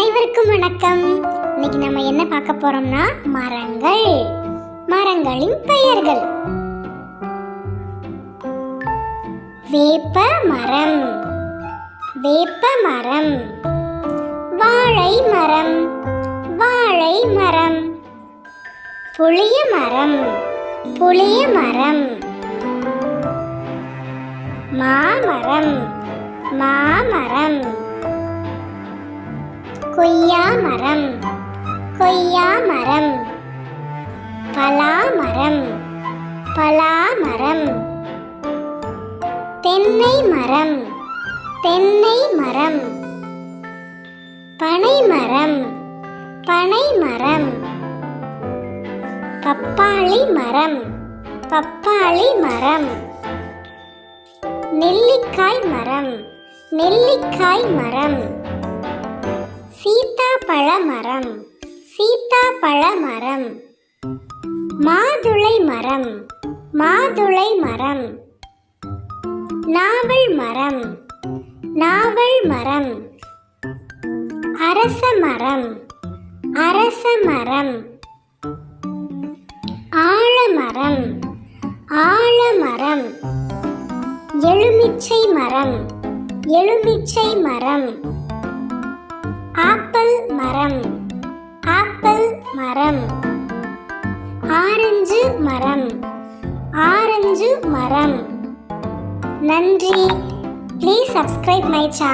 அனைவருக்கும் வணக்கம். இன்னைக்கு நம்ம என்ன பார்க்க போறோம்னா மரங்கள். மரங்களின் பெயர்கள். வேப்ப மரம். வேப்ப மரம். வாழை மரம். வாழை மரம். புளிய மரம். புளிய மரம். மாமரம். மாமரம். கொய்யா மரம் கொய்யா மரம் பலா மரம் பலா மரம் தென்னை மரம் தென்னை மரம் பனை மரம் பனை மரம் பப்பாளி மரம் பப்பாளி மரம் நெல்லிக்காய் மரம் நெல்லிக்காய் மரம். சீத்தாப்பழ மரம் சீத்தாப்பழ மரம் மாதுளை மரம் மாதுளை மரம். நாவல் மரம் நாவல் மரம். அரச மரம் அரச மரம். ஆலமரம் ஆலமரம் எலுமிச்சை மரம் எலுமிச்சை மரம். ஆப்பிள் மரம். ஆப்பிள் மரம். ஆரஞ்சு மரம். ஆரஞ்சு மரம். நன்றி. Please subscribe my channel